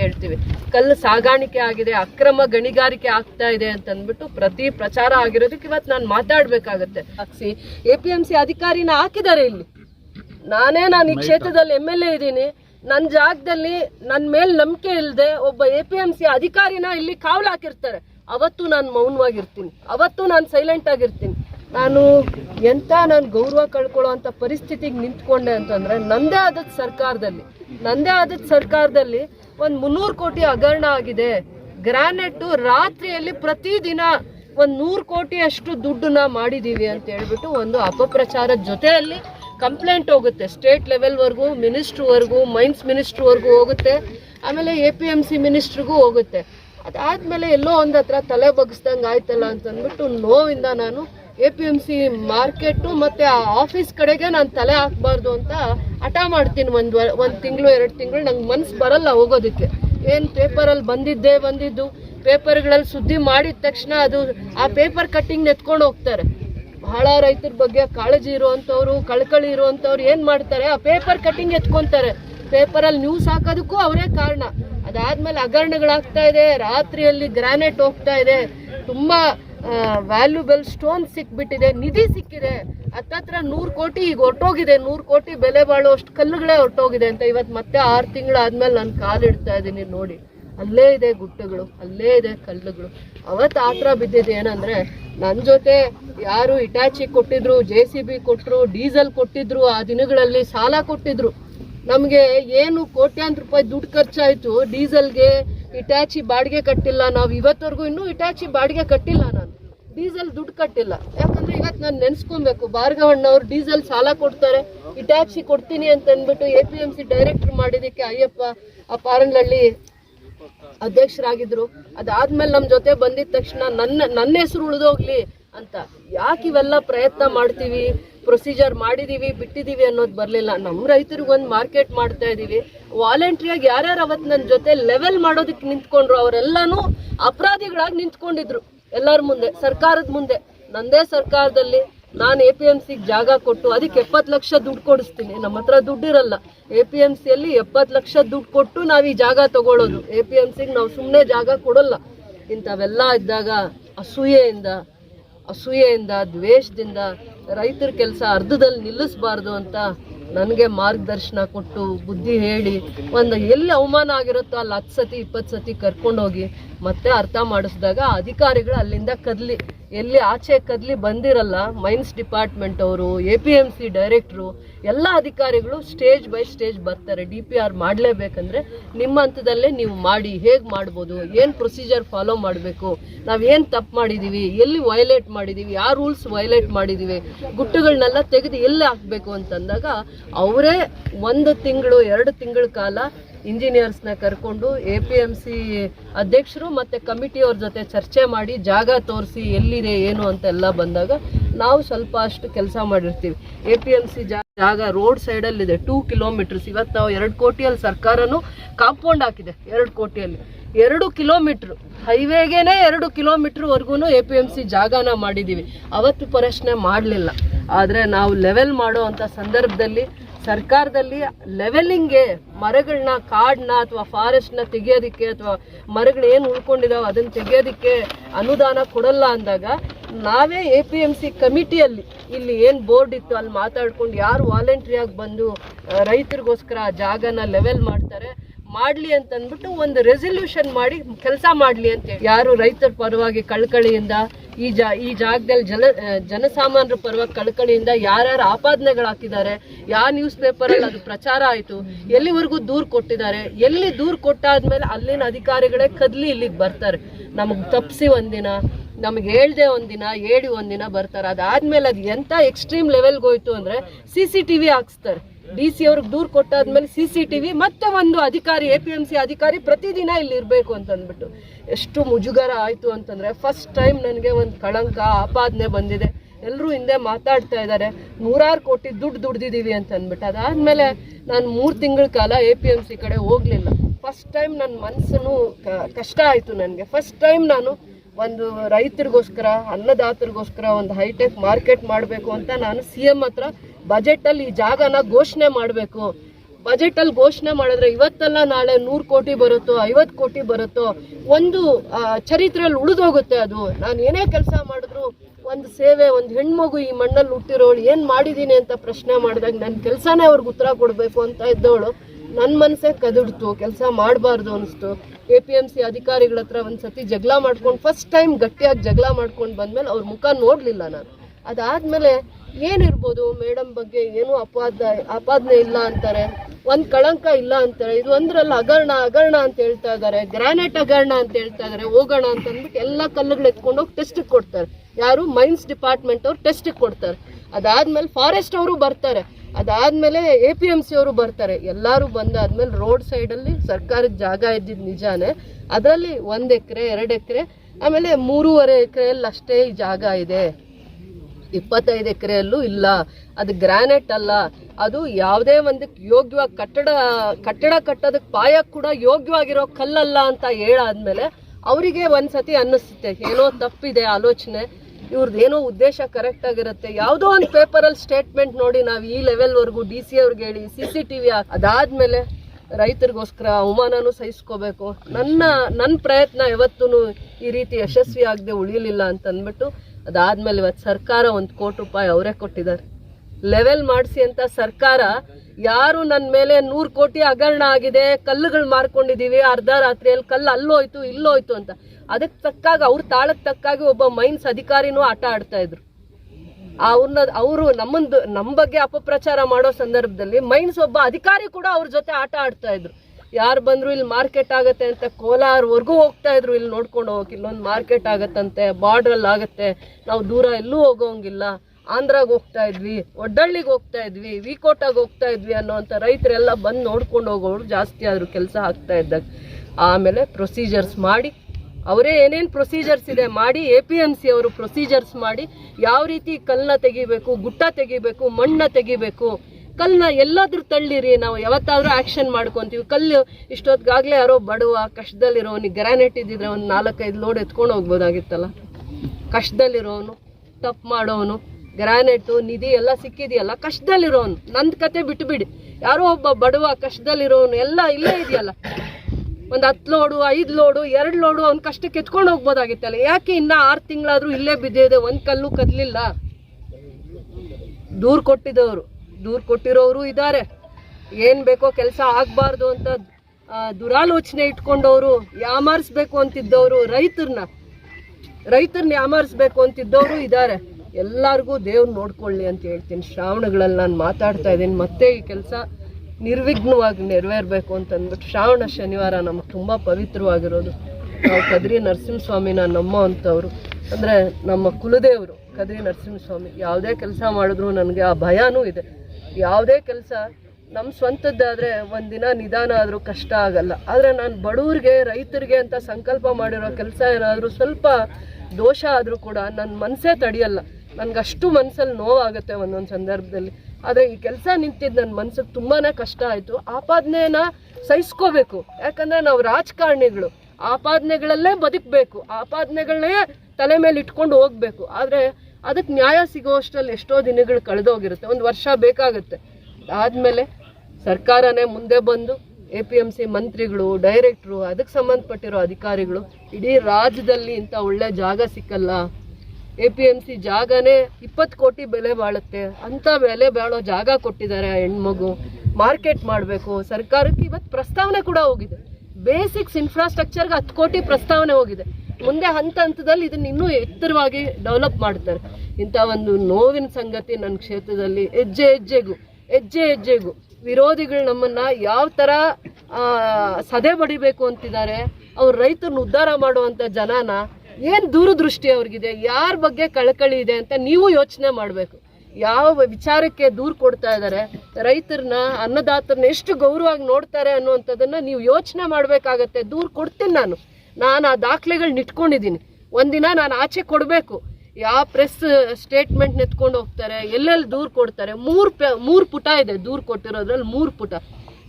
ಹೇಳ್ತೀವಿ ಕಲ್ಲು ಸಾಗಾಣಿಕೆ ಆಗಿದೆ ಅಕ್ರಮ ಗಣಿಗಾರಿಕೆ ಆಗ್ತಾ ಇದೆ ಅಂತ ಅಂದ್ಬಿಟ್ಟು ಪ್ರತಿ ಪ್ರಚಾರ ಆಗಿರೋದಕ್ಕೆ ಇವತ್ತು ನಾನು ಮಾತಾಡ್ಬೇಕಾಗತ್ತೆ. ಹಾಕ್ಸಿ ಎ ಪಿ ಎಂ ಸಿ ಅಧಿಕಾರಿನ ಹಾಕಿದ್ದಾರೆ ಇಲ್ಲಿ. ನಾನೇ ನಾನು ಈ ಕ್ಷೇತ್ರದಲ್ಲಿ ಎಂ ಎಲ್ ಎ ಇದ್ದೀನಿ. ನನ್ನ ಜಾಗದಲ್ಲಿ ನನ್ನ ಮೇಲೆ ನಂಬಿಕೆ ಇಲ್ಲದೆ ಒಬ್ಬ ಎ ಪಿ ಎಂ ಸಿ ಅಧಿಕಾರಿನ ಇಲ್ಲಿ ಕಾವಲು ಹಾಕಿರ್ತಾರೆ. ಅವತ್ತು ನಾನು ಮೌನವಾಗಿರ್ತೀನಿ. ಅವತ್ತು ನಾನು ಸೈಲೆಂಟ್ ಆಗಿರ್ತೀನಿ. ನಾನು ಎಂತ ನಾನು ಗೌರವ ಕಳ್ಕೊಳ್ಳೋ ಅಂತ ಪರಿಸ್ಥಿತಿಗೆ ನಿಂತ್ಕೊಂಡೆ ಅಂತಂದ್ರೆ ನಂದೇ ಆದದ್ದು ಸರ್ಕಾರದಲ್ಲಿ. ನಂದೇ ಆದದ್ದು ಸರ್ಕಾರದಲ್ಲಿ ಒಂದು ಮುನ್ನೂರು ಕೋಟಿ ಹಗರಣ ಆಗಿದೆ. ಗ್ರಾನೆಟ್ ರಾತ್ರಿಯಲ್ಲಿ ಪ್ರತಿದಿನ ಒಂದು ನೂರು ಕೋಟಿಯಷ್ಟು ದುಡ್ಡನ್ನ ಮಾಡಿದೀವಿ ಅಂತ ಹೇಳ್ಬಿಟ್ಟು ಒಂದು ಅಪಪ್ರಚಾರದ ಜೊತೆಯಲ್ಲಿ ಕಂಪ್ಲೇಂಟ್ ಹೋಗುತ್ತೆ. ಸ್ಟೇಟ್ ಲೆವೆಲ್ವರೆಗೂ ಮಿನಿಸ್ಟ್ರ್ವರೆಗೂ ಮೈನ್ಸ್ ಮಿನಿಸ್ಟ್ರ್ವರೆಗೂ ಹೋಗುತ್ತೆ. ಆಮೇಲೆ ಎ ಪಿ ಎಂ ಸಿ ಮಿನಿಸ್ಟ್ರಿಗೂ ಹೋಗುತ್ತೆ. ಅದಾದ್ಮೇಲೆ ಎಲ್ಲೋ ಒಂದು ಹತ್ರ ತಲೆ ಬಗ್ಸ್ದಂಗೆ ಆಯ್ತಲ್ಲ ಅಂತ ಅಂದ್ಬಿಟ್ಟು ನೋವಿಂದ ನಾನು A P M C market ಮತ್ತು ಆ ಆಫೀಸ್ ಕಡೆಗೆ ನಾನು ತಲೆ ಹಾಕ್ಬಾರ್ದು ಅಂತ ಹಠ ಮಾಡ್ತೀನಿ ಒಂದು ಒಂದು ತಿಂಗಳು, ಎರಡು ತಿಂಗಳು ನಂಗೆ ಮನ್ಸು ಬರಲ್ಲ ಹೋಗೋದಕ್ಕೆ. ಏನು ಪೇಪರಲ್ಲಿ ಬಂದಿದ್ದೇ ಬಂದಿದ್ದು ಪೇಪರ್ಗಳಲ್ಲಿ ಸುದ್ದಿ ಮಾಡಿದ ತಕ್ಷಣ ಅದು ಆ ಪೇಪರ್ ಕಟ್ಟಿಂಗ್ ನೆತ್ಕೊಂಡು ಹೋಗ್ತಾರೆ. ಬಹಳ ರೈತರ ಬಗ್ಗೆ ಕಾಳಜಿ ಇರುವಂಥವ್ರು, ಕಳ್ಕಳಿ ಇರುವಂಥವ್ರು ಏನು ಮಾಡ್ತಾರೆ, ಆ ಪೇಪರ್ ಕಟ್ಟಿಂಗ್ ಎತ್ಕೊತಾರೆ. ಪೇಪರಲ್ಲಿ ನ್ಯೂಸ್ ಹಾಕೋದಕ್ಕೂ ಅವರೇ ಕಾರಣ. ಅದಾದಮೇಲೆ ಹಗರಣಗಳಾಗ್ತಾ ಇದೆ, ರಾತ್ರಿಯಲ್ಲಿ ಗ್ರಾನೇಟ್ ಹೋಗ್ತಾ ಇದೆ. ತುಂಬಾ ವ್ಯಾಲ್ಯೂಬಲ್ ಸ್ಟೋನ್ ಸಿಕ್ಬಿಟ್ಟಿದೆ, ನಿಧಿ ಸಿಕ್ಕಿದೆ. ಹತ್ತತ್ರ ನೂರು ಕೋಟಿ ಈಗ ಹೊರ್ಟೋಗಿದೆ ನೂರು ಕೋಟಿ ಬೆಲೆ ಬಾಳುವಷ್ಟು ಕಲ್ಲುಗಳೇ ಹೊಟ್ಟೋಗಿದೆ ಅಂತ ಇವತ್ತು ಮತ್ತೆ ಆರು ತಿಂಗಳಾದ್ಮೇಲೆ ನಾನು ಕಾಲಿಡ್ತಾ ಇದ್ದೀನಿ ನೋಡಿ. ಅಲ್ಲೇ ಇದೆ ಗುಟ್ಟುಗಳು, ಅಲ್ಲೇ ಇದೆ ಕಲ್ಲುಗಳು. ಅವತ್ತು ಆತರ ಬಿದ್ದಿದ್ದು ಏನಂದ್ರೆ ನನ್ನ ಜೊತೆ ಯಾರು ಇಟ್ಯಾಚಿ ಕೊಟ್ಟಿದ್ರು ಜೆ ಸಿ ಬಿ ಕೊಟ್ಟರು ಡೀಸೆಲ್ ಕೊಟ್ಟಿದ್ರು, ಆ ದಿನಗಳಲ್ಲಿ ಸಾಲ ಕೊಟ್ಟಿದ್ರು. ನಮಗೆ ಏನು ಕೋಟ್ಯಾಂತರ ರೂಪಾಯಿ ದುಡ್ಡು ಖರ್ಚಾಯಿತು ಡೀಸೆಲ್ಗೆ ಇಟಾಚಿ ಬಾಡಿಗೆ ಕಟ್ಟಿಲ್ಲ, ನಾವು ಇವತ್ತವರೆಗೂ ಇನ್ನೂ ಇಟಾಚಿ ಬಾಡಿಗೆ ಕಟ್ಟಿಲ್ಲ ನಾನು. ಡೀಸೆಲ್ ದುಡ್ಡು ಕಟ್ಟಿಲ್ಲ. ಯಾಕಂದ್ರೆ ಇವತ್ತು ನಾನು ನೆನ್ಸ್ಕೊಬೇಕು, ಭಾರ್ಗವಣ್ಣವ್ರು ಡೀಸೆಲ್ ಸಾಲ ಕೊಡ್ತಾರೆ, ಇಟಾಚಿ ಕೊಡ್ತೀನಿ ಅಂತ ಅಂದ್ಬಿಟ್ಟು A P M C director ಮಾಡಿದ್ದಕ್ಕೆ ಅಯ್ಯಪ್ಪ, ಆ ಪಾರನ್ಲಳ್ಳಿ ಅಧ್ಯಕ್ಷರಾಗಿದ್ರು. ಅದಾದ್ಮೇಲೆ ನಮ್ಮ ಜೊತೆ ಬಂದಿದ ತಕ್ಷಣ ನನ್ನ ನನ್ನ ಹೆಸರು ಉಳಿದೋಗ್ಲಿ ಅಂತ. ಯಾಕೆ ಇವೆಲ್ಲ ಪ್ರಯತ್ನ ಮಾಡ್ತೀವಿ, ಪ್ರೊಸೀಜರ್ ಮಾಡಿದೀವಿ, ಬಿಟ್ಟಿದೀವಿ ಅನ್ನೋದು ಬರಲಿಲ್ಲ. ನಮ್ಮ ರೈತರಿಗೊಂದು ಮಾರ್ಕೆಟ್ ಮಾಡ್ತಾ ಇದೀವಿ. ವಾಲಂಟ್ರಿಯಾಗಿ ಯಾರ್ಯಾರು ಅವತ್ತು ನನ್ನ ಜೊತೆ ಲೆವೆಲ್ ಮಾಡೋದಕ್ಕೆ ನಿಂತ್ಕೊಂಡ್ರು, ಅವರೆಲ್ಲಾನು ಅಪರಾಧಿಗಳಾಗಿ ನಿಂತ್ಕೊಂಡಿದ್ರು. ಎಲ್ಲರ ಮುಂದೆ, ಸರ್ಕಾರದ ಮುಂದೆ. ನಂದೇ ಸರ್ಕಾರದಲ್ಲಿ ನಾನು ಎ ಪಿ ಎಂ ಸಿಗೆ ಜಾಗ ಕೊಟ್ಟು ಅದಕ್ಕೆ ಎಪ್ಪತ್ತು ಲಕ್ಷ ದುಡ್ಡು ಕೊಡಿಸ್ತೀನಿ. ನಮ್ಮ ಹತ್ರ ದುಡ್ಡಿರಲ್ಲ. ಎ ಪಿ ಎಂ ಸಿಯಲ್ಲಿ ಎಪ್ಪತ್ತು ಲಕ್ಷ ದುಡ್ಡು ಕೊಟ್ಟು ನಾವು ಈ ಜಾಗ ತಗೊಳ್ಳೋದು ಎ ಪಿ ಎಂ ಸಿಗೆ ನಾವು ಸುಮ್ಮನೆ ಜಾಗ ಕೊಡೋಲ್ಲ. ಇಂಥವೆಲ್ಲ ಇದ್ದಾಗ ಅಸೂಯೆಯಿಂದ ಅಸೂಯೆಯಿಂದ, ದ್ವೇಷದಿಂದ ರೈತರ ಕೆಲಸ ಅರ್ಧದಲ್ಲಿ ನಿಲ್ಲಿಸಬಾರ್ದು ಅಂತ ನನಗೆ ಮಾರ್ಗದರ್ಶನ ಕೊಟ್ಟು ಬುದ್ಧಿ ಹೇಳಿ ಒಂದು ಎಲ್ಲಿ ಅವಮಾನ ಆಗಿರುತ್ತೋ ಅಲ್ಲಿ ಹತ್ತು ಸತಿ, ಇಪ್ಪತ್ತು ಸತಿ ಕರ್ಕೊಂಡೋಗಿ ಮತ್ತೆ ಅರ್ಥ ಮಾಡಿಸಿದಾಗ ಅಧಿಕಾರಿಗಳು ಅಲ್ಲಿಂದ ಕದ್ಲಿ, ಎಲ್ಲಿ ಆಚೆ ಕದ್ಲಿ ಬಂದಿರಲ್ಲ, ಮೈನ್ಸ್ ಡಿಪಾರ್ಟ್ಮೆಂಟ್ ಅವರು, ಎ ಪಿ ಎಂ ಸಿ ಡೈರೆಕ್ಟ್ರು, ಎಲ್ಲ ಅಧಿಕಾರಿಗಳು ಸ್ಟೇಜ್ ಬೈ ಸ್ಟೇಜ್ ಬರ್ತಾರೆ. ಡಿ ಪಿ ಆರ್ ಮಾಡಲೇಬೇಕಂದ್ರೆ ನಿಮ್ಮ ಹಂತದಲ್ಲೇ ನೀವು ಮಾಡಿ, ಹೇಗೆ ಮಾಡ್ಬೋದು, ಏನು ಪ್ರೊಸೀಜರ್ ಫಾಲೋ ಮಾಡಬೇಕು, ನಾವು ಏನು ತಪ್ಪು ಮಾಡಿದ್ದೀವಿ ಎಲ್ಲಿ ವೈಲೇಟ್ ಮಾಡಿದ್ದೀವಿ ಯಾವ ರೂಲ್ಸ್ ವೈಲೇಟ್ ಮಾಡಿದ್ದೀವಿ ಗುಟ್ಟುಗಳನ್ನೆಲ್ಲ ತೆಗೆದು ಎಲ್ಲಿ ಹಾಕಬೇಕು ಅಂತಂದಾಗ ಅವರೇ ಒಂದು ತಿಂಗಳು, ಎರಡು ತಿಂಗಳ ಕಾಲ ಇಂಜಿನಿಯರ್ಸ್ನ ಕರ್ಕೊಂಡು ಎ ಪಿ ಎಂ ಸಿ ಅಧ್ಯಕ್ಷರು ಮತ್ತು ಕಮಿಟಿಯವ್ರ ಜೊತೆ ಚರ್ಚೆ ಮಾಡಿ ಜಾಗ ತೋರಿಸಿ ಎಲ್ಲಿದೆ, ಏನು ಅಂತೆಲ್ಲ ಬಂದಾಗ ನಾವು ಸ್ವಲ್ಪ ಅಷ್ಟು ಕೆಲಸ ಮಾಡಿರ್ತೀವಿ. ಎ ಪಿ ಎಂ ಸಿ ಜಾಗ ರೋಡ್ ಸೈಡಲ್ಲಿದೆ. Two kilometres. ಇವತ್ತು ನಾವು ಎರಡು ಕೋಟಿಯಲ್ಲಿ ಸರ್ಕಾರನೂ ಕಾಂಪೌಂಡ್ ಹಾಕಿದೆ ಎರಡು ಕೋಟಿಯಲ್ಲಿ. ಎರಡು ಕಿಲೋಮೀಟ್ರ್. ಹೈವೇಗೇನೆ ಎರಡು ಕಿಲೋಮೀಟ್ರ್ವರೆಗೂ ಎ ಪಿ ಎಂ ಸಿ ಜಾಗನ ಮಾಡಿದ್ದೀವಿ. ಅವತ್ತು ಪ್ರಶ್ನೆ ಮಾಡಲಿಲ್ಲ. ಆದರೆ ನಾವು ಲೆವೆಲ್ ಮಾಡೋ ಅಂಥ ಸಂದರ್ಭದಲ್ಲಿ ಸರ್ಕಾರದಲ್ಲಿ ಲೆವೆಲಿಂಗ್ಗೆ ಮರಗಳನ್ನ ಕಾಡನ್ನ ಅಥವಾ ಫಾರೆಸ್ಟ್ನ ತೆಗೆಯೋದಿಕ್ಕೆ ಅಥವಾ ಮರಗಳು ಏನು ಉಳ್ಕೊಂಡಿದಾವೆ ಅದನ್ನು ತೆಗೆಯೋದಿಕ್ಕೆ ಅನುದಾನ ಕೊಡಲ್ಲ ಅಂದಾಗ ನಾವೇ ಎ ಪಿ ಎಂ ಸಿ ಕಮಿಟಿಯಲ್ಲಿ ಇಲ್ಲಿ ಏನು ಬೋರ್ಡ್ ಇತ್ತು ಅಲ್ಲಿ ಮಾತಾಡ್ಕೊಂಡು ಯಾರು ವಾಲಂಟ್ರಿಯಾಗಿ ಬಂದು ರೈತರಿಗೋಸ್ಕರ ಆ ಜಾಗನ ಲೆವೆಲ್ ಮಾಡ್ತಾರೆ, ಮಾಡಲಿ ಅಂತಂದ್ಬಿಟ್ಟು ಒಂದು ರೆಸಲ್ಯೂಷನ್ ಮಾಡಿ ಕೆಲಸ ಮಾಡಲಿ ಅಂತ. ಯಾರು ರೈತರ ಪರವಾಗಿ ಕಳ್ಕಳಿಯಿಂದ ಈ ಜಾ, ಈ ಜಾಗದಲ್ಲಿ ಜನ ಜನಸಾಮಾನ್ಯರ ಪರವಾಗಿ ಕಳಕಳಿಯಿಂದ ಯಾರ್ಯಾರು ಆಪಾದನೆಗಳು ಹಾಕಿದ್ದಾರೆ, ಯಾವ ನ್ಯೂಸ್ ಪೇಪರಲ್ಲಿ ಅದು ಪ್ರಚಾರ ಆಯಿತು, ಎಲ್ಲಿವರೆಗೂ ದೂರು ಕೊಟ್ಟಿದ್ದಾರೆ, ಎಲ್ಲಿ ದೂರು ಕೊಟ್ಟಾದ್ಮೇಲೆ ಅಲ್ಲಿನ ಅಧಿಕಾರಿಗಳೇ ಕದ್ಲಿ ಇಲ್ಲಿಗೆ ಬರ್ತಾರೆ. ನಮಗೆ ತಪ್ಪಿಸಿ ಒಂದಿನ, ನಮಗೆ ಹೇಳ್ದೆ ಒಂದಿನ, ಹೇಳಿ ಒಂದಿನ ಬರ್ತಾರೆ. ಅದಾದ್ಮೇಲೆ ಅದು ಎಂಥ ಎಕ್ಸ್ಟ್ರೀಮ್ ಲೆವೆಲ್ಗೆ ಹೋಯ್ತು ಅಂದರೆ ಸಿ ಸಿ ಟಿ ವಿ ಹಾಕ್ಸ್ತಾರೆ. ಡಿ ಸಿ ಅವ್ರಿಗೆ ದೂರು ಕೊಟ್ಟಾದ್ಮೇಲೆ ಸಿ ಸಿ ಟಿ ವಿ ಮತ್ತೆ ಒಂದು ಅಧಿಕಾರಿ, ಎ ಪಿ ಎಂ ಸಿ ಅಧಿಕಾರಿ ಪ್ರತಿದಿನ ಇಲ್ಲಿ ಇರಬೇಕು ಅಂತಂದ್ಬಿಟ್ಟು ಎಷ್ಟು ಮುಜುಗರ ಆಯಿತು ಅಂತಂದರೆ ಫಸ್ಟ್ ಟೈಮ್ ನನಗೆ ಒಂದು ಕಳಂಕ, ಆಪಾದನೆ ಬಂದಿದೆ. ಎಲ್ಲರೂ ಹಿಂದೆ ಮಾತಾಡ್ತಾ ಇದ್ದಾರೆ ನೂರಾರು ಕೋಟಿ ದುಡ್ಡು ದುಡ್ದಿದ್ದೀವಿ ಅಂತ ಅಂದ್ಬಿಟ್ಟು. ಅದಾದಮೇಲೆ ನಾನು ಮೂರು ತಿಂಗಳ ಕಾಲ ಎ ಪಿ ಎಂ ಸಿ ಕಡೆ ಹೋಗಲಿಲ್ಲ. ಫಸ್ಟ್ ಟೈಮ್ ನನ್ನ ಮನಸ್ಸನ್ನು ಕಷ್ಟ ಆಯಿತು ನನಗೆ. ಫಸ್ಟ್ ಟೈಮ್ ನಾನು ಒಂದು ರೈತರಿಗೋಸ್ಕರ, ಅನ್ನದಾತರಿಗೋಸ್ಕರ ಒಂದು ಹೈಟೆಕ್ ಮಾರ್ಕೆಟ್ ಮಾಡಬೇಕು ಅಂತ ನಾನು ಸಿ ಎಂ ಹತ್ರ ಬಜೆಟಲ್ಲಿ ಈ ಜಾಗನ ಘೋಷಣೆ ಮಾಡಬೇಕು. ಬಜೆಟ್ ಅಲ್ಲಿ ಘೋಷಣೆ ಮಾಡಿದ್ರೆ ಇವತ್ತಲ್ಲ ನಾಳೆ ನೂರು ಕೋಟಿ ಬರುತ್ತೋ ಐವತ್ತು ಕೋಟಿ ಬರುತ್ತೋ, ಒಂದು ಚರಿತ್ರೆಯಲ್ಲಿ ಉಳಿದೋಗುತ್ತೆ ಅದು. ನಾನು ಏನೇ ಕೆಲಸ ಮಾಡಿದ್ರು ಒಂದು ಸೇವೆ, ಒಂದು ಹೆಣ್ಮಗು ಈ ಮಣ್ಣಲ್ಲಿ ಹುಟ್ಟಿರೋಳು, ಏನು ಮಾಡಿದೀನಿ ಅಂತ ಪ್ರಶ್ನೆ ಮಾಡಿದಾಗ ನನ್ನ ಕೆಲಸನೇ ಅವ್ರಿಗೆ ಉತ್ತರ ಕೊಡಬೇಕು ಅಂತ ಇದ್ದವಳು ನನ್ನ ಮನಸ್ಸೇ ಕದಿಡ್ತು. ಕೆಲಸ ಮಾಡಬಾರ್ದು ಅನಿಸ್ತು. ಎ ಪಿ ಎಂ ಸಿ ಅಧಿಕಾರಿಗಳ ಹತ್ರ ಒಂದು ಸತಿ ಜಗಳ ಮಾಡ್ಕೊಂಡು ಫಸ್ಟ್ ಟೈಮ್ ಗಟ್ಟಿಯಾಗಿ ಜಗಳ ಮಾಡ್ಕೊಂಡು ಬಂದ್ಮೇಲೆ ಅವ್ರ ಮುಖ ನೋಡಲಿಲ್ಲ ನಾನು. ಅದಾದ್ಮೇಲೆ ಏನಿರ್ಬೋದು ಮೇಡಮ್ ಬಗ್ಗೆ ಏನು ಅಪಾದ ಅಪಾದನೆ ಇಲ್ಲ ಅಂತಾರೆ. ಒಂದ್ ಕಳಂಕ ಇಲ್ಲ ಅಂತಾರೆ. ಇದು ಅಂದ್ರಲ್ಲ ಹಗರಣ ಹಗರಣ ಅಂತ ಹೇಳ್ತಾ ಇದಾರೆ ಗ್ರಾನೈಟ್ ಹಗರಣ ಅಂತ ಹೇಳ್ತಾ ಇದಾರೆ ಹೋಗೋಣ ಅಂತ ಅಂದ್ಬಿಟ್ಟು ಎಲ್ಲ ಕಲ್ಲುಗಳು ಎತ್ಕೊಂಡು ಹೋಗಿ ಟೆಸ್ಟ್ ಕೊಡ್ತಾರೆ. ಯಾರು? ಮೈನ್ಸ್ ಡಿಪಾರ್ಟ್ಮೆಂಟ್ ಅವ್ರು ಟೆಸ್ಟ್ ಕೊಡ್ತಾರೆ. ಅದಾದ್ಮೇಲೆ ಫಾರೆಸ್ಟ್ ಅವರು ಬರ್ತಾರೆ. ಅದಾದ್ಮೇಲೆ ಎ ಪಿ ಎಂ ಸಿ ಅವರು ಬರ್ತಾರೆ. ಎಲ್ಲರೂ ಬಂದಾದ್ಮೇಲೆ ರೋಡ್ ಸೈಡಲ್ಲಿ ಸರ್ಕಾರದ ಜಾಗ ಇದ್ದಿದ್ದು ನಿಜಾನೇ. ಅದರಲ್ಲಿ ಒಂದು ಎಕರೆ, ಎರಡು ಎಕರೆ, ಆಮೇಲೆ ಮೂರುವರೆ ಎಕರೆಯಲ್ಲಿ ಅಷ್ಟೇ ಈ ಜಾಗ ಇದೆ. ಇಪ್ಪತ್ತೈದು ಎಕರೆಯಲ್ಲೂ ಇಲ್ಲ. ಅದು ಗ್ರಾನೈಟ್ ಅಲ್ಲ. ಅದು ಯಾವುದೇ ಒಂದಕ್ಕೆ ಯೋಗ್ಯವಾಗಿ ಕಟ್ಟಡ ಕಟ್ಟಡ ಕಟ್ಟೋದಕ್ಕೆ ಪಾಯ ಕೂಡ ಯೋಗ್ಯವಾಗಿರೋ ಕಲ್ಲಲ್ಲ ಅಂತ ಹೇಳಾದ್ಮೇಲೆ ಅವರಿಗೆ ಒಂದ್ಸತಿ ಅನ್ನಿಸುತ್ತೆ. ಏನೋ ತಪ್ಪಿದೆ ಆಲೋಚನೆ. ಇವ್ರದ್ದು ಏನೋ ಉದ್ದೇಶ ಕರೆಕ್ಟ್ ಆಗಿರುತ್ತೆ. ಯಾವುದೋ ಒಂದು ಪೇಪರಲ್ಲಿ ಸ್ಟೇಟ್ಮೆಂಟ್ ನೋಡಿ ನಾವು ಈ ಲೆವೆಲ್ವರೆಗೂ ಡಿ ಸಿ ಅವ್ರಿಗೆ ಹೇಳಿ ಸಿ ಸಿ ಟಿ ವಿ ಅದಾದ್ಮೇಲೆ ರೈತರಿಗೋಸ್ಕರ ಅವಮಾನನೂ ಸಹಿಸ್ಕೋಬೇಕು. ನನ್ನ ನನ್ನ ಪ್ರಯತ್ನ ಯಾವತ್ತೂ ಈ ರೀತಿ ಯಶಸ್ವಿ ಆಗದೆ ಉಳಿಯಲಿಲ್ಲ ಅಂತ ಅಂದ್ಬಿಟ್ಟು ಅದಾದ್ಮೇಲೆ ಇವತ್ತು ಸರ್ಕಾರ ಒಂದು ಕೋಟಿ ರೂಪಾಯಿ ಅವರೇ ಕೊಟ್ಟಿದ್ದಾರೆ. ಲೆವೆಲ್ ಮಾಡಿಸಿ ಅಂತ ಸರ್ಕಾರ ಯಾರು ನನ್ನ ಮೇಲೆ ನೂರು ಕೋಟಿ ಹಗರಣ ಆಗಿದೆ, ಕಲ್ಲುಗಳು ಮಾರ್ಕೊಂಡಿದ್ದೀವಿ ಅರ್ಧ ರಾತ್ರಿಯಲ್ಲಿ ಕಲ್ಲು ಅಲ್ಲೋಯ್ತು, ಇಲ್ಲೋಯ್ತು ಅಂತ. ಅದಕ್ಕೆ ತಕ್ಕಾಗ, ಅವ್ರ ತಾಳಕ್ಕೆ ತಕ್ಕಾಗಿ ಒಬ್ಬ ಮೈನ್ಸ್ ಅಧಿಕಾರಿನೂ ಆಟ ಆಡ್ತಾ ಇದ್ರು. ಅವ್ರನ್ನ ಅವರು ನಮ್ಮಂದು ನಮ್ಮ ಬಗ್ಗೆ ಅಪಪ್ರಚಾರ ಮಾಡೋ ಸಂದರ್ಭದಲ್ಲಿ ಮೈನ್ಸ್ ಒಬ್ಬ ಅಧಿಕಾರಿ ಕೂಡ ಅವ್ರ ಜೊತೆ ಆಟ ಆಡ್ತಾ ಇದ್ರು. ಯಾರು ಬಂದ್ರು ಇಲ್ಲಿ ಮಾರ್ಕೆಟ್ ಆಗತ್ತೆ ಅಂತ ಕೋಲಾರ್ವರೆಗೂ ಹೋಗ್ತಾ ಇದ್ರು, ಇಲ್ಲಿ ನೋಡ್ಕೊಂಡು ಹೋಗಕ್ಕೆ. ಇಲ್ಲೊಂದು ಮಾರ್ಕೆಟ್ ಆಗತ್ತಂತೆ ಬಾರ್ಡ್ರಲ್ಲಿ ಆಗತ್ತೆ. ನಾವು ದೂರ ಎಲ್ಲೂ ಹೋಗೋಂಗಿಲ್ಲ. ಆಂಧ್ರಾಗ ಹೋಗ್ತಾ ಇದ್ವಿ, ಒಡ್ಡಳ್ಳಿಗೆ ಹೋಗ್ತಾ ಇದ್ವಿ, ವಿಕೋಟಾಗ ಹೋಗ್ತಾ ಇದ್ವಿ ಅನ್ನೋಂಥ ರೈತರೆಲ್ಲ ಬಂದು ನೋಡ್ಕೊಂಡು ಹೋಗೋರು ಜಾಸ್ತಿ ಆದ್ರು ಕೆಲಸ ಆಗ್ತಾ ಇದ್ದಾಗ. ಆಮೇಲೆ ಪ್ರೊಸೀಜರ್ಸ್ ಮಾಡಿ ಅವರೇ ಏನೇನು ಪ್ರೊಸೀಜರ್ಸ್ ಇದೆ ಮಾಡಿ ಎ ಪಿ ಎಂ ಸಿ ಅವರು ಪ್ರೊಸೀಜರ್ಸ್ ಮಾಡಿ ಯಾವ ರೀತಿ ಕಲ್ಲನ್ನ ತೆಗಿಬೇಕು, ಗುಟ್ಟ ತೆಗಿಬೇಕು, ಮಣ್ಣ ತೆಗಿಬೇಕು ಕಲ್ಲನ್ನ ಎಲ್ಲಾದ್ರೂ ತಳ್ಳಿರಿ, ನಾವು ಯಾವತ್ತಾದ್ರೂ ಆಕ್ಷನ್ ಮಾಡ್ಕೊತೀವಿ. ಕಲ್ಲು ಇಷ್ಟೊತ್ತಿಗಾಗಲೇ ಯಾರೋ ಬಡವ ಕಷ್ಟದಲ್ಲಿರೋನಿಗೆ ಗ್ರಾನೈಟ್ ಇದ್ದಿದ್ರೆ ಒಂದು ನಾಲ್ಕೈದು ಲೋಡ್ ಎತ್ಕೊಂಡು ಹೋಗ್ಬೋದಾಗಿತ್ತಲ್ಲ. ಕಷ್ಟದಲ್ಲಿರೋನು ತಪ್ಪು ಮಾಡೋನು ಗ್ರಾನೈಟು ನಿಧಿ ಎಲ್ಲ ಸಿಕ್ಕಿದೆಯಲ್ಲ ಕಷ್ಟದಲ್ಲಿರೋನು ನಂದ್ ಕತೆ ಬಿಟ್ಟುಬಿಡಿ ಯಾರೋ ಒಬ್ಬ ಬಡವ ಕಷ್ಟದಲ್ಲಿರೋನು ಎಲ್ಲ ಇಲ್ಲೇ ಇದೆಯಲ್ಲ. ಒಂದು ಹತ್ತು ಲೋಡು, ಐದು ಲೋಡು, ಎರಡು ಲೋಡು ಅವ್ನ ಕಷ್ಟಕ್ಕೆ ಎತ್ಕೊಂಡು ಹೋಗ್ಬೋದಾಗಿತ್ತಲ್ಲ. ಯಾಕೆ ಇನ್ನ ಆರು ತಿಂಗಳಾದರೂ ಇಲ್ಲೇ ಬಿದ್ದಿದೆ? ಒಂದು ಕಲ್ಲು ಕದಲಿಲ್ಲ. ದೂರು ಕೊಟ್ಟಿದ್ದವರು. ದೂರು ಕೊಟ್ಟಿರೋರು ಇದ್ದಾರೆ ಏನು ಬೇಕೋ ಕೆಲಸ ಆಗಬಾರ್ದು ಅಂತ ದುರಾಲೋಚನೆ ಇಟ್ಕೊಂಡವರು ಯಾಮಾರಿಸ್ಬೇಕು ಅಂತಿದ್ದವರು ರೈತರನ್ನ ರೈತರನ್ನ ಯಾಮಾರಿಸ್ಬೇಕು ಅಂತಿದ್ದವರು ಇದ್ದಾರೆ ಎಲ್ಲರಿಗೂ ದೇವ್ರು ನೋಡ್ಕೊಳ್ಳಿ ಅಂತ ಹೇಳ್ತೀನಿ. ಶ್ರಾವಣಗಳಲ್ಲಿ ನಾನು ಮಾತಾಡ್ತಾ ಇದ್ದೀನಿ. ಮತ್ತೆ ಈ ಕೆಲಸ ನಿರ್ವಿಘ್ನವಾಗಿ ನೆರವೇರಬೇಕು ಅಂತಂದ್ಬಿಟ್ಟು ಶ್ರಾವಣ ಶನಿವಾರ ನಮ್ಗೆ ತುಂಬ ಪವಿತ್ರವಾಗಿರೋದು. ನಾವು ಕದ್ರಿ ನರಸಿಂಹಸ್ವಾಮಿನ ನಮ್ಮ ಅಂಥವ್ರು ಅಂದರೆ ನಮ್ಮ ಕುಲದೇವರು ಕದ್ರಿ ನರಸಿಂಹಸ್ವಾಮಿ. ಯಾವುದೇ ಕೆಲಸ ಮಾಡಿದ್ರು ನನಗೆ ಆ ಭಯನೂ ಇದೆ. ಯಾವುದೇ ಕೆಲಸ ನಮ್ಮ ಸ್ವಂತದ್ದಾದರೆ ಒಂದಿನ ನಿಧಾನ ಆದರೂ ಕಷ್ಟ ಆಗಲ್ಲ. ಆದರೆ ನಾನು ಬಡವ್ರಿಗೆ ರೈತರಿಗೆ ಅಂತ ಸಂಕಲ್ಪ ಮಾಡಿರೋ ಕೆಲಸ ಏನಾದರೂ ಸ್ವಲ್ಪ ದೋಷ ಆದರೂ ಕೂಡ ನನ್ನ ಮನಸ್ಸೇ ತಡೆಯಲ್ಲ. ನನಗಷ್ಟು ಮನಸ್ಸಲ್ಲಿ ನೋವಾಗುತ್ತೆ ಒಂದೊಂದು ಸಂದರ್ಭದಲ್ಲಿ. ಆದರೆ ಈ ಕೆಲಸ ನಿಂತಿದ್ದು ನನ್ನ ಮನ್ಸಿಗೆ ತುಂಬಾ ಕಷ್ಟ ಆಯಿತು. ಆಪಾದನೆನ ಸಹಿಸ್ಕೋಬೇಕು. ಯಾಕಂದರೆ ನಾವು ರಾಜಕಾರಣಿಗಳು. ಆಪಾದನೆಗಳಲ್ಲೇ ಬದುಕಬೇಕು. ಆಪಾದನೆಗಳನ್ನೇ ತಲೆ ಮೇಲೆ ಇಟ್ಕೊಂಡು ಹೋಗಬೇಕು. ಆದರೆ ಅದಕ್ಕೆ ನ್ಯಾಯ ಸಿಗೋಷ್ಟರಲ್ಲಿ ಎಷ್ಟೋ ದಿನಗಳು ಕಳೆದೋಗಿರುತ್ತೆ. ಒಂದು ವರ್ಷ ಬೇಕಾಗುತ್ತೆ. ಆದಮೇಲೆ ಸರ್ಕಾರನೇ ಮುಂದೆ ಬಂದು ಎ ಪಿ ಎಂ ಸಿ ಮಂತ್ರಿಗಳು, ಡೈರೆಕ್ಟ್ರು ಅದಕ್ಕೆ ಸಂಬಂಧಪಟ್ಟಿರೋ ಅಧಿಕಾರಿಗಳು, ಇಡೀ ರಾಜ್ಯದಲ್ಲಿ ಇಂಥ ಒಳ್ಳೆ ಜಾಗ ಸಿಕ್ಕಲ್ಲ. ಎ ಪಿ ಎಂ ಸಿ ಜಾಗನೇ ಇಪ್ಪತ್ತು ಕೋಟಿ ಬೆಲೆ ಬಾಳುತ್ತೆ. ಅಂತ ಬೆಲೆ ಬಾಳೋ ಜಾಗ ಕೊಟ್ಟಿದ್ದಾರೆ ಆ ಹೆಣ್ಮಗು. ಮಾರ್ಕೆಟ್ ಮಾಡಬೇಕು. ಸರ್ಕಾರಕ್ಕೆ ಇವತ್ತು ಪ್ರಸ್ತಾವನೆ ಕೂಡ ಹೋಗಿದೆ. ಬೇಸಿಕ್ಸ್ ಇನ್ಫ್ರಾಸ್ಟ್ರಕ್ಚರ್ಗೆ ಹತ್ತು ಕೋಟಿ ಪ್ರಸ್ತಾವನೆ ಹೋಗಿದೆ. ಮುಂದೆ ಹಂತ ಹಂತದಲ್ಲಿ ಇದನ್ನ ಇನ್ನೂ ಎತ್ತರವಾಗಿ ಡೆವಲಪ್ ಮಾಡ್ತಾರೆ. ಇಂಥ ಒಂದು ನೋವಿನ ಸಂಗತಿ ನನ್ನ ಕ್ಷೇತ್ರದಲ್ಲಿ ಹೆಜ್ಜೆ ಹೆಜ್ಜೆಗೂ ಹೆಜ್ಜೆ ಹೆಜ್ಜೆಗೂ ವಿರೋಧಿಗಳು ನಮ್ಮನ್ನ ಯಾವ ಥರ ಸದೆ ಬಡಿಬೇಕು ಅಂತಿದ್ದಾರೆ. ಅವ್ರ ರೈತರನ್ನ ಉದ್ಧಾರ ಮಾಡುವಂಥ ಜನನ ಏನು ದೂರದೃಷ್ಟಿ ಅವ್ರಿಗಿದೆ? ಯಾರ ಬಗ್ಗೆ ಕಳಕಳಿ ಇದೆ ಅಂತ ನೀವು ಯೋಚನೆ ಮಾಡಬೇಕು. ಯಾವ ವಿಚಾರಕ್ಕೆ ದೂರು ಕೊಡ್ತಾ ಇದ್ದಾರೆ ರೈತರನ್ನ ಅನ್ನದಾತರನ್ನ ಎಷ್ಟು ಗೌರವವಾಗಿ ನೋಡ್ತಾರೆ ಅನ್ನುವಂಥದ್ದನ್ನ ನೀವು ಯೋಚನೆ ಮಾಡಬೇಕಾಗತ್ತೆ. ದೂರು ಕೊಡ್ತೀನಿ ನಾನು. ನಾನು ಆ ದಾಖಲೆಗಳನ್ನ ಇಟ್ಕೊಂಡಿದ್ದೀನಿ ಒಂದಿನ ನಾನು ಆಚೆ ಕೊಡಬೇಕು. ಯಾವ ಪ್ರೆಸ್ ಸ್ಟೇಟ್ಮೆಂಟ್ ನೆತ್ಕೊಂಡು ಹೋಗ್ತಾರೆ, ಎಲ್ಲೆಲ್ಲಿ ದೂರು ಕೊಡ್ತಾರೆ? ಮೂರು ಪ, ಮೂರು ಪುಟ ಇದೆ ದೂರು ಕೊಟ್ಟಿರೋದ್ರಲ್ಲಿ ಮೂರು ಪುಟ.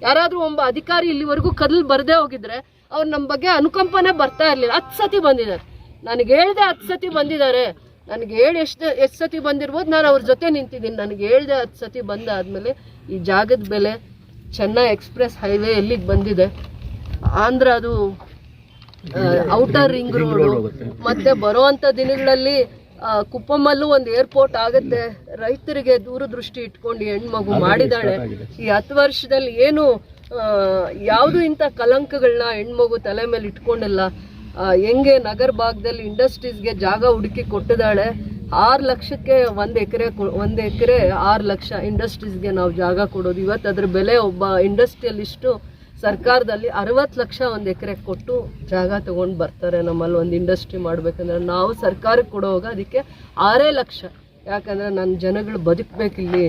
ಯಾರಾದರೂ ಒಬ್ಬ ಅಧಿಕಾರಿ ಇಲ್ಲಿವರೆಗೂ ಕದಲ್ ಬರದೇ ಹೋಗಿದ್ರೆ ಅವ್ರು ನಮ್ಮ ಬಗ್ಗೆ ಅನುಕಂಪನೆ ಬರ್ತಾ ಇರಲಿಲ್ಲ. ಹತ್ತು ಸತಿ ಬಂದಿದ್ದಾರೆ. ನನಗೆ ಹೇಳ್ದೆ ಹತ್ತು ಸತಿ ಬಂದಿದ್ದಾರೆ. ನನಗೆ ಹೇಳಿ ಎಷ್ಟು ಎಷ್ಟು ಸತಿ ಬಂದಿರ್ಬೋದು ನಾನು ಅವ್ರ ಜೊತೆ ನಿಂತಿದ್ದೀನಿ. ನನಗೆ ಹೇಳ್ದೆ ಹತ್ತು ಸತಿ ಬಂದಾದಮೇಲೆ ಈ ಜಾಗದ ಬೆಲೆ ಚೆನ್ನೈ ಎಕ್ಸ್ಪ್ರೆಸ್ ಹೈವೇ ಎಲ್ಲಿಗೆ ಬಂದಿದೆ? ಆಂಧ್ರ ಅದು ಔಟರ್ ರಿಂಗ್ ರೋಡ್ ಮತ್ತೆ ಬರುವಂತ ದಿನಗಳಲ್ಲಿ ಕುಪ್ಪಮ್ಮಲ್ಲೂ ಕುಪ್ಪಮಲ್ಲೂ ಒಂದು ಏರ್ಪೋರ್ಟ್ ಆಗುತ್ತೆ. ರೈತರಿಗೆ ದೂರದೃಷ್ಟಿ ಇಟ್ಕೊಂಡು ಹೆಣ್ಮಗು ಮಾಡಿದಾಳೆ. ಈ ಹತ್ತು ವರ್ಷದಲ್ಲಿ ಏನು ಯಾವುದು ಇಂಥ ಕಲಂಕಗಳನ್ನ ಹೆಣ್ಮಗು ತಲೆ ಮೇಲೆ ಇಟ್ಕೊಂಡಿಲ್ಲ. ಹೆಂಗೆ ನಗರ ಭಾಗದಲ್ಲಿ ಇಂಡಸ್ಟ್ರೀಸ್ಗೆ ಜಾಗ ಹುಡುಕಿ ಕೊಟ್ಟಿದ್ದಾಳೆ? ಆರು ಲಕ್ಷಕ್ಕೆ ಒಂದು ಎಕರೆ ಒಂದು ಎಕರೆ ಆರು ಲಕ್ಷ ಇಂಡಸ್ಟ್ರೀಸ್ಗೆ ನಾವು ಜಾಗ ಕೊಡೋದು. ಇವತ್ತು ಅದ್ರ ಬೆಲೆ ಒಬ್ಬ ಇಂಡಸ್ಟ್ರಿಯಲಿಸ್ಟು ಸರ್ಕಾರದಲ್ಲಿ ಅರವತ್ತು ಲಕ್ಷ ಒಂದು ಎಕರೆ ಕೊಟ್ಟು ಜಾಗ ತೊಗೊಂಡು ಬರ್ತಾರೆ. ನಮ್ಮಲ್ಲಿ ಒಂದು ಇಂಡಸ್ಟ್ರಿ ಮಾಡಬೇಕಂದ್ರೆ ನಾವು ಸರ್ಕಾರಕ್ಕೆ ಕೊಡುವಾಗ ಅದಕ್ಕೆ ಆರೇ ಲಕ್ಷ. ಯಾಕಂದರೆ ನನ್ನ ಜನಗಳು ಬದುಕಬೇಕಿಲ್ಲಿ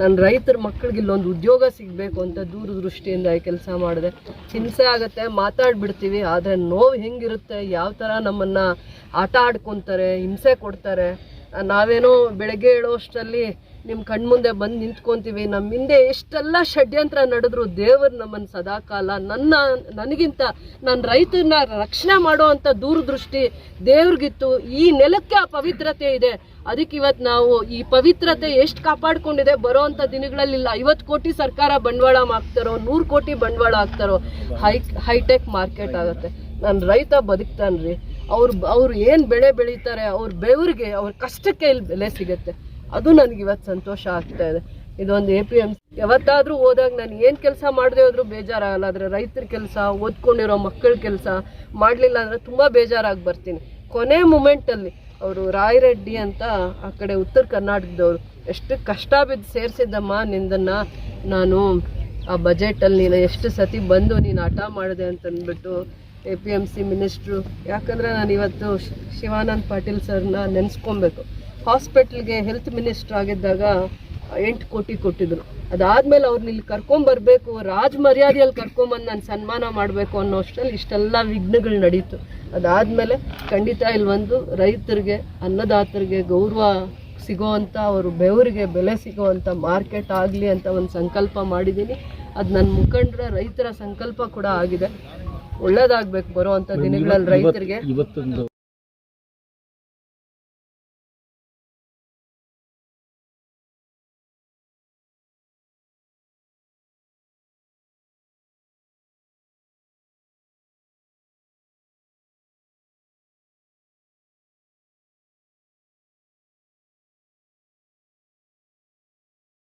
ನನ್ನ ರೈತರ ಮಕ್ಕಳಿಗೆ ಇಲ್ಲೊಂದು ಉದ್ಯೋಗ ಸಿಗಬೇಕು ಅಂತ ದೂರದೃಷ್ಟಿಯಿಂದ ಈ ಕೆಲಸ ಮಾಡಿದೆ. ಹಿಂಸೆ ಆಗುತ್ತೆ, ಮಾತಾಡ್ಬಿಡ್ತೀವಿ, ಆದರೆ ನೋವು ಹೆಂಗಿರುತ್ತೆ, ಯಾವ ಥರ ನಮ್ಮನ್ನು ಆಟ ಆಡ್ಕೊತಾರೆ, ಹಿಂಸೆ ಕೊಡ್ತಾರೆ. ನಾವೇನೋ ಬೆಳಗ್ಗೆ ಹೇಳೋಷ್ಟರಲ್ಲಿ ನಿಮ್ಮ ಕಣ್ಮುಂದೆ ಬಂದು ನಿಂತ್ಕೊಂತೀವಿ. ನಮ್ಮ ಹಿಂದೆ ಎಷ್ಟೆಲ್ಲ ಷಡ್ಯಂತ್ರ ನಡೆದ್ರು ದೇವರು ನಮ್ಮನ್ನು ಸದಾಕಾಲ. ನನ್ನ, ನನಗಿಂತ ನನ್ನ ರೈತನ ರಕ್ಷಣೆ ಮಾಡೋ ಅಂಥ ದೂರದೃಷ್ಟಿ ದೇವ್ರಿಗಿತ್ತು. ಈ ನೆಲಕ್ಕೆ ಆ ಪವಿತ್ರತೆ ಇದೆ. ಅದಕ್ಕೆ ಇವತ್ತು ನಾವು ಈ ಪವಿತ್ರತೆ ಎಷ್ಟು ಕಾಪಾಡ್ಕೊಂಡಿದೆ ಬರೋ ಅಂಥ ದಿನಗಳಲ್ಲಿ ಇಲ್ಲ. ಐವತ್ತು ಕೋಟಿ ಸರ್ಕಾರ ಬಂಡವಾಳ ಹಾಕ್ತಾರೋ ನೂರು ಕೋಟಿ ಬಂಡವಾಳ ಹಾಕ್ತಾರೋ ಹೈ, ಹೈಟೆಕ್ ಮಾರ್ಕೆಟ್ ಆಗುತ್ತೆ. ನನ್ನ ರೈತ ಬದುಕ್ತಾನ್ರಿ. ಅವ್ರು ಅವ್ರು ಏನು ಬೆಳೆ ಬೆಳೀತಾರೆ, ಅವ್ರ ಬೆವ್ರಿಗೆ, ಅವ್ರ ಕಷ್ಟಕ್ಕೆ ಇಲ್ಲಿ ಬೆಲೆ ಸಿಗುತ್ತೆ. ಅದು ನನಗೆ ಇವತ್ತು ಸಂತೋಷ ಆಗ್ತಾ ಇದೆ. ಇದೊಂದು ಎ ಪಿ ಎಂ ಯಾವತ್ತಾದರೂ ಹೋದಾಗ ನಾನು ಏನು ಕೆಲಸ ಮಾಡದೆ ಹೋದ್ರೂ ಬೇಜಾರಾಗಲ್ಲ ಆದರೆ ರೈತರ ಕೆಲಸ, ಓದ್ಕೊಂಡಿರೋ ಮಕ್ಕಳ ಕೆಲಸ ಮಾಡಲಿಲ್ಲ ಅಂದರೆ ತುಂಬ ಬೇಜಾರಾಗಿ ಬರ್ತೀನಿ. ಕೊನೆ ಮೂಮೆಂಟಲ್ಲಿ ಅವರು ರಾಯರೆಡ್ಡಿ ಅಂತ ಆ ಕಡೆ ಉತ್ತರ ಕರ್ನಾಟಕದವರು ಎಷ್ಟು ಕಷ್ಟ ಬಿದ್ದು ಸೇರಿಸಿದ್ದಮ್ಮ ನಿಂದನ್ನು ನಾನು ಆ ಬಜೆಟಲ್ಲಿ ನೀನು ಎಷ್ಟು ಸತಿ ಬಂದು ನೀನು ಹಠ ಮಾಡಿದೆ ಅಂತ ಅಂದ್ಬಿಟ್ಟು A P M C minister ಯಾಕಂದರೆ ನಾನು ಇವತ್ತು ಶಿವಾನಂದ್ ಪಾಟೀಲ್ ಸರ್ನ ನೆನೆಸ್ಕೊಬೇಕು. ಹಾಸ್ಪಿಟ್ಲ್ಗೆ ಹೆಲ್ತ್ ಮಿನಿಸ್ಟರ್ ಆಗಿದ್ದಾಗ ಎಂಟು ಕೋಟಿ ಕೊಟ್ಟಿದ್ರು. ಅದಾದ್ಮೇಲೆ ಅವ್ರನ್ನ ಇಲ್ಲಿ ಕರ್ಕೊಂಬರ್ಬೇಕು ರಾಜ ಮರ್ಯಾದೆಯಲ್ಲಿ ಕರ್ಕೊಂಬಂದು ನಾನು ಸನ್ಮಾನ ಮಾಡಬೇಕು ಅನ್ನೋ ಅಷ್ಟರಲ್ಲಿ ಇಷ್ಟೆಲ್ಲ ವಿಘ್ನಗಳು ನಡೀತು. ಅದಾದಮೇಲೆ ಖಂಡಿತ ಇಲ್ಲಿ ಒಂದು ರೈತರಿಗೆ ಅನ್ನದಾತರಿಗೆ ಗೌರವ ಸಿಗೋವಂಥ ಅವರು ಬೆವರಿಗೆ ಬೆಲೆ ಸಿಗೋವಂಥ ಮಾರ್ಕೆಟ್ ಆಗಲಿ ಅಂತ ಒಂದು ಸಂಕಲ್ಪ ಮಾಡಿದ್ದೀನಿ ಅದು ನನ್ನ ಮುಖಂಡರ ರೈತರ ಸಂಕಲ್ಪ ಕೂಡ ಆಗಿದೆ. ಒಳ್ಳೇದಾಗಬೇಕು ಬರುವಂಥ ದಿನಗಳಲ್ಲಿ ರೈತರಿಗೆ.